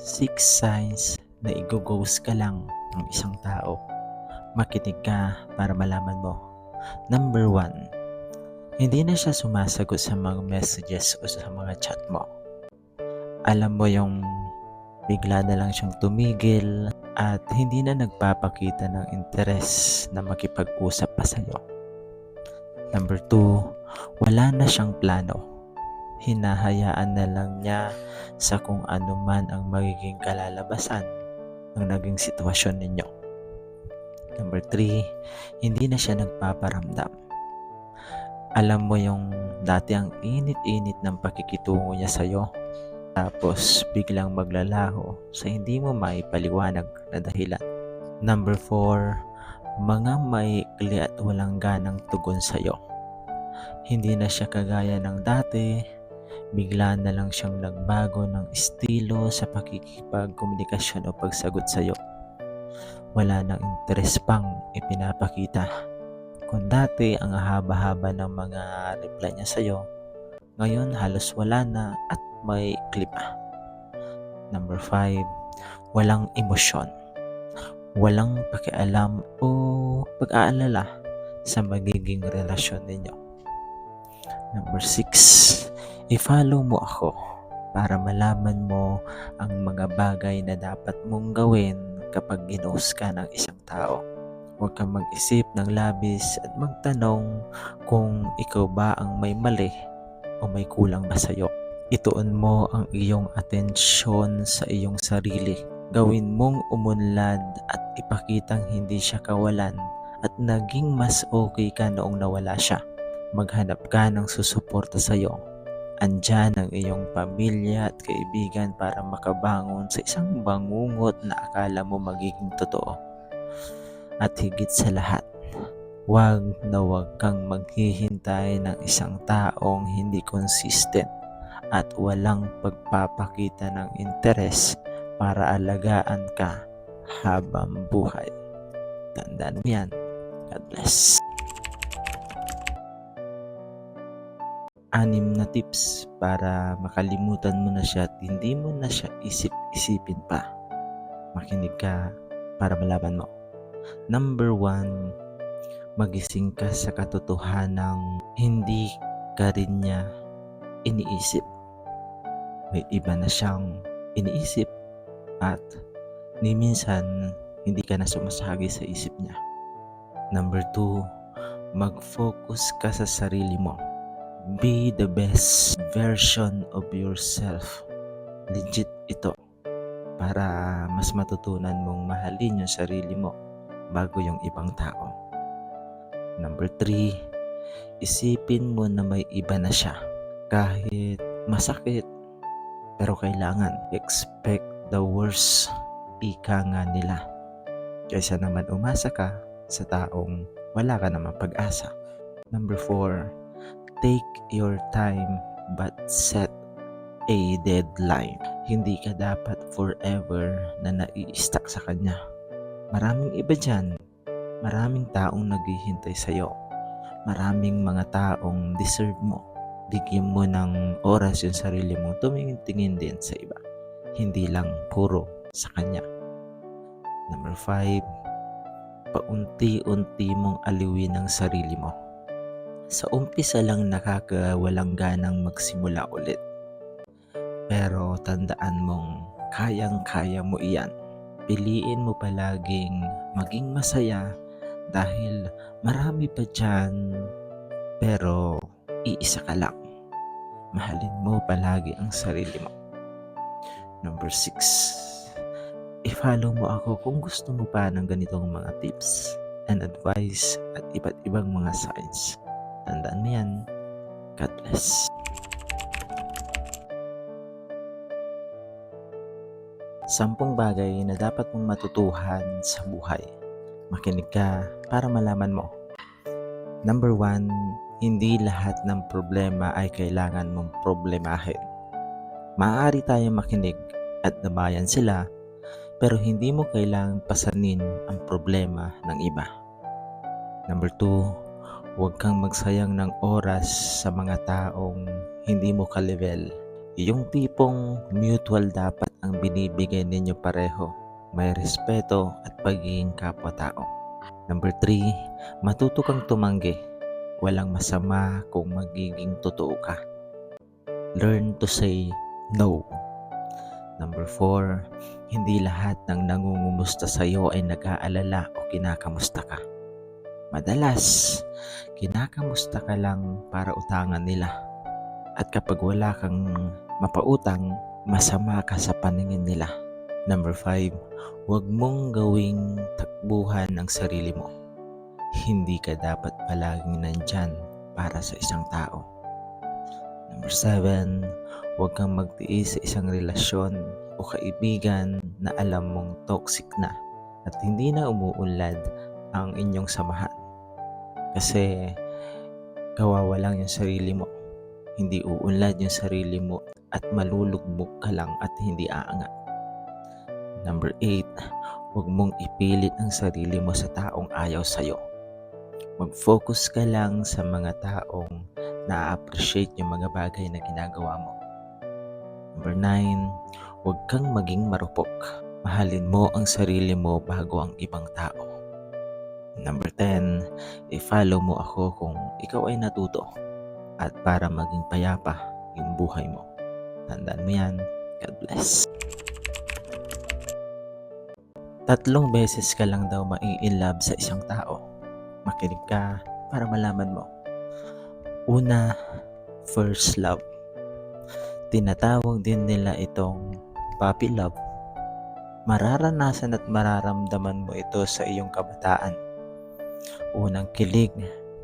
Six signs na i-ghost ka lang ng isang tao. Makinig ka para malaman mo. Number one, hindi na siya sumasagot sa mga messages o sa mga chat mo. Alam mo yung bigla na lang siyang tumigil at hindi na nagpapakita ng interes na makipag-usap pa sa'yo. Number two, wala na siyang plano. Hinahayaan na lang niya sa kung ano man ang magiging kalalabasan ng naging sitwasyon ninyo. Number three, hindi na siya nagpaparamdam. Alam mo yung dati ang init-init ng pakikitungo niya sa'yo, tapos biglang maglalaho sa hindi mo maipaliwanag na dahilan. Number four, mga maikli at walang ganang tugon sa'yo. Hindi na siya kagaya ng dati, bigla na lang siyang nagbago ng estilo sa pakikipagkomunikasyon o pagsagot sa'yo. Wala nang interes pang ipinapakita. Kung dati ang haba-haba ng mga reply niya sa'yo, ngayon halos wala na at may clip pa. Number 5, walang emosyon. Walang pakialam o pag-aalala sa magiging relasyon ninyo. Number 6, i-follow mo ako para malaman mo ang mga bagay na dapat mong gawin kapag ginost ka ng isang tao. Huwag kang mag-isip ng labis at magtanong kung ikaw ba ang may mali o may kulang ba sa'yo. Ituon mo ang iyong atensyon sa iyong sarili. Gawin mong umunlad at ipakitang hindi siya kawalan at naging mas okay ka noong nawala siya. Maghanap ka ng susuporta sa iyo. Andyan ang iyong pamilya at kaibigan para makabangon sa isang bangungot na akala mo magiging totoo. At higit sa lahat, Huwag na huwag kang maghihintay ng isang taong hindi consistent at walang pagpapakita ng interes para alagaan ka habang buhay. Tandaan mo yan. God bless. Anim na tips para makalimutan mo na siya at hindi mo na siya isip-isipin pa. Makinig ka para malaman mo. Number one, magising ka sa katotohanang hindi ka rin niya iniisip. May iba na siyang iniisip at ni minsan hindi ka na sumasagi sa isip niya. Number two, mag-focus ka sa sarili mo. Be the best version of yourself. Legit ito para mas matutunan mong mahalin yung sarili mo bago yung ibang tao. Number 3, isipin mo na may iba na siya. Kahit masakit, pero kailangan expect the worst. Ika nga nila. Kaysa naman umasa ka sa taong wala ka naman pag-asa. Number 4, take your time but set a deadline. Hindi ka dapat forever na nai-stuck sa kanya. Maraming iba dyan Maraming taong naghihintay sa iyo. Maraming mga taong deserve mo. Bigyan mo ng oras yung sarili mo tumingin-tingin din sa iba. Hindi lang puro sa kanya. Number 5, paunti-unti mong aliwin ang sarili mo. Sa umpisa lang nakakawalang ganang magsimula ulit. Pero tandaan mong kayang-kaya mo iyan. Piliin mo palaging maging masaya dahil marami pa dyan pero iisa ka lang. Mahalin mo palagi ang sarili mo. Number 6. I-follow mo ako kung gusto mo pa ng ganitong mga tips and advice at iba't ibang mga signs. Tandaan mo yan. God bless. Sampung bagay na dapat mong matutuhan sa buhay. Makinig ka para malaman mo. Number one, hindi lahat ng problema ay kailangan mong problemahin. Maaari tayong makinig at nabayan sila, pero hindi mo kailangang pasanin ang problema ng iba. Number two, huwag kang magsayang ng oras sa mga taong hindi mo ka-level. Yung tipong mutual dapat ang binibigay ninyo pareho. May respeto at pagiging kapwa-tao. Number 3, matuto kang tumanggi. Walang masama kung magiging totoo ka. Learn to say no. Number 4, hindi lahat ng nangungumusta sa iyo ay nag-aalala o kinakamusta ka. Madalas, kinakamusta ka lang para utangan nila. At kapag wala kang mapautang, masama ka sa paningin nila. Number 5, huwag mong gawing takbuhan ang sarili mo. Hindi ka dapat palaging nandyan para sa isang tao. Number 7, huwag kang magtiis sa isang relasyon o kaibigan na alam mong toxic na at hindi na umuunlad ang inyong samahan. Kasi kawawa lang yung sarili mo. Hindi uunlad yung sarili mo at malulugbog ka lang at hindi aangat. Number 8, huwag mong ipilit ang sarili mo sa taong ayaw sa'yo. Mag-focus ka lang sa mga taong na-appreciate yung mga bagay na ginagawa mo. Number 9, huwag kang maging marupok. Mahalin mo ang sarili mo bago ang ibang tao. Number 10, i-follow mo ako kung ikaw ay natuto at para maging payapa yung buhay mo. Tandaan mo yan. God bless. Tatlong beses ka lang daw mai-inlove sa isang tao. Makinig ka para malaman mo. Una, first love. Tinatawag din nila itong puppy love. Mararanasan at mararamdaman mo ito sa iyong kabataan. Unang kilig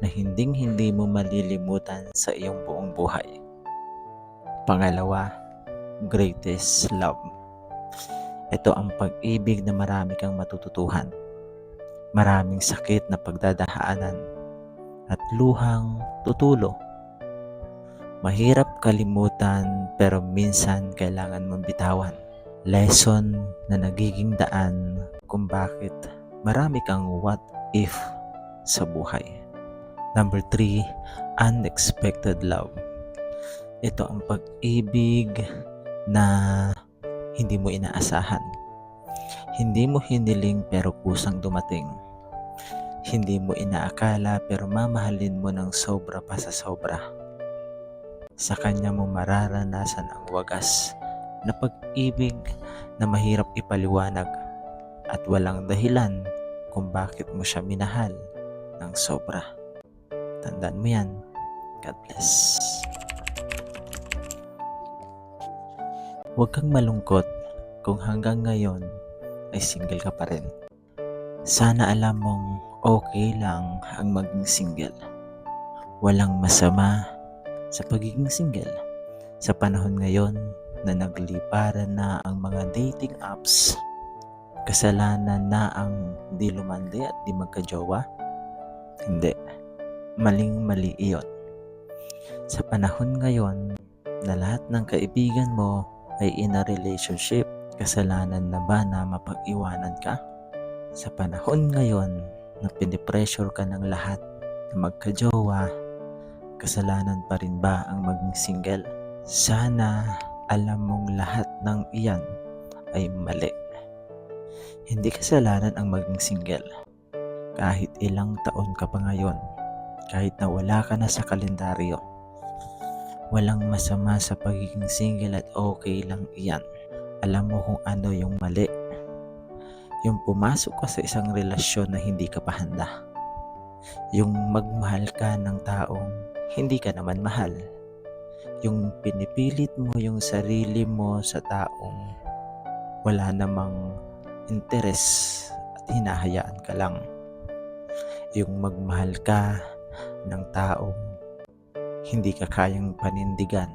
na hinding hindi mo malilimutan sa iyong buong buhay. Pangalawa, greatest love. Ito ang pag-ibig na marami kang matututuhan. Maraming sakit na pagdadaanan at luhang tutulo. Mahirap kalimutan pero minsan kailangan mong bitawan. Lesson na nagiging daan kung bakit marami kang what if sa buhay. Number 3, unexpected love. Ito ang pag-ibig na hindi mo inaasahan. Hindi mo hiniling pero kusang dumating. Hindi mo inaakala pero mamahalin mo ng sobra pa sa sobra. Sa kanya mo mararanasan ang wagas na pag-ibig na mahirap ipaliwanag at walang dahilan kung bakit mo siya minahal ng sobra. Tandaan mo yan. God bless. Huwag kang malungkot kung hanggang ngayon ay single ka pa rin. Sana alam mong okay lang ang maging single. Walang masama sa pagiging single. Sa panahon ngayon na nagliparan na ang mga dating apps, kasalanan na ang di lumandi at di magkajowa? Hindi. Maling-mali iyon. Sa panahon ngayon na lahat ng kaibigan mo ay in a relationship, kasalanan na ba na mapag-iwanan ka? Sa panahon ngayon na pinipressure ka ng lahat na magkajowa, kasalanan pa rin ba ang maging single? Sana alam mong lahat ng iyan ay mali. Hindi kasalanan ang maging single. Kahit ilang taon ka pa ngayon, kahit na wala ka na sa kalendaryo, Walang masama sa pagiging single at okay lang iyan. Alam mo kung ano yung mali. Yung pumasok ka sa isang relasyon na hindi ka pa handa. Yung magmahal ka ng taong hindi ka naman mahal. Yung pinipilit mo yung sarili mo sa taong wala namang interes at hinahayaan ka lang. Yung magmahal ka ng taong hindi ka kayang panindigan.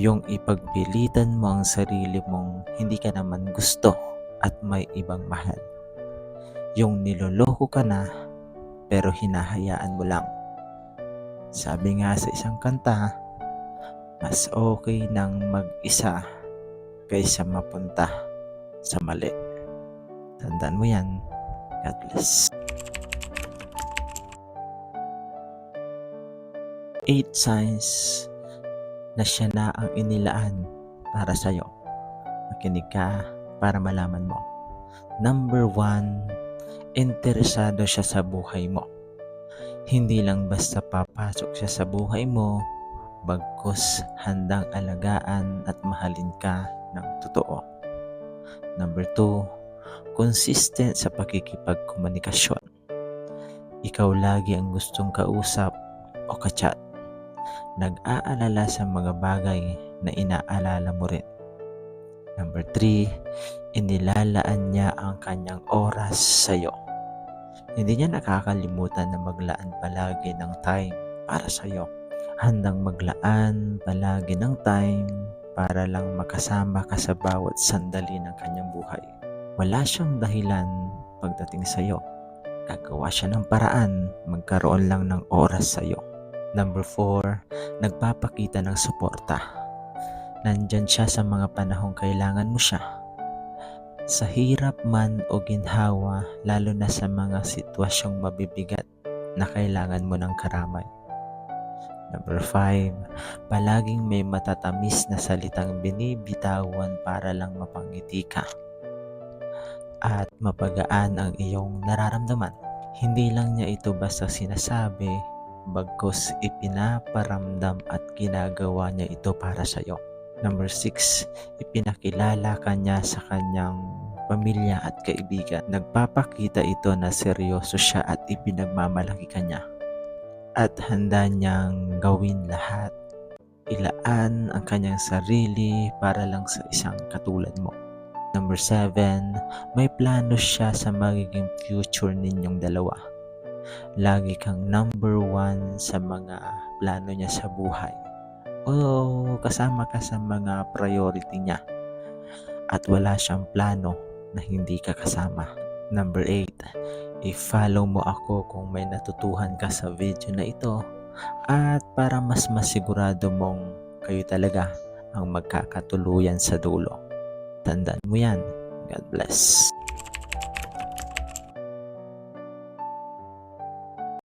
Yung ipagpilitan mo ang sarili mong hindi ka naman gusto at may ibang mahal. Yung niloloko ka na pero hinahayaan mo lang. Sabi nga sa isang kanta, mas okay nang mag-isa kaysa mapunta sa mali. Tandaan mo yan. God bless. 8 signs na siya na ang inilaan para sa'yo. Makinig ka para malaman mo. Number one, interesado siya sa buhay mo. Hindi lang basta papasok siya sa buhay mo, bagkus handang alagaan at mahalin ka ng totoo. Number two, consistent sa pakikipagkomunikasyon. Ikaw lagi ang gustong kausap o kachat. Nag-aalala sa mga bagay na inaalala mo rin. Number three, inilalaan niya ang kanyang oras sa'yo. Hindi niya nakakalimutan na maglaan palagi ng time para sa'yo. Handang maglaan palagi ng time para lang makasama ka sa bawat sandali ng kanyang buhay. Wala siyang dahilan pagdating sa'yo. Gagawa siya ng paraan magkaroon lang ng oras sa'yo. Number 4, nagpapakita ng suporta. Nandyan siya sa mga panahong kailangan mo siya. Sa hirap man o ginhawa, lalo na sa mga sitwasyong mabibigat na kailangan mo ng karamay. Number 5, palaging may matatamis na salitang binibitawan para lang mapangiti ka. At mapagaan ang iyong nararamdaman. Hindi lang niya ito basta sinasabi, bagkus ipinaparamdam at ginagawa niya ito para sa iyo. Number 6, ipinakilala ka niya sa kanyang pamilya at kaibigan. Nagpapakita ito na seryoso siya at ipinagmamalaki ka niya. At handa niyang gawin lahat. Ilaan ang kanyang sarili para lang sa isang katulad mo. Number 7, may plano siya sa magiging future ninyong dalawa. Lagi kang number one sa mga plano niya sa buhay. O kasama ka sa mga priority niya. At wala siyang plano na hindi ka kasama. Number 8, i-follow mo ako kung may natutuhan ka sa video na ito at para mas masigurado mong kayo talaga ang magkakatuluyan sa dulo. Tandaan mo yan. God bless.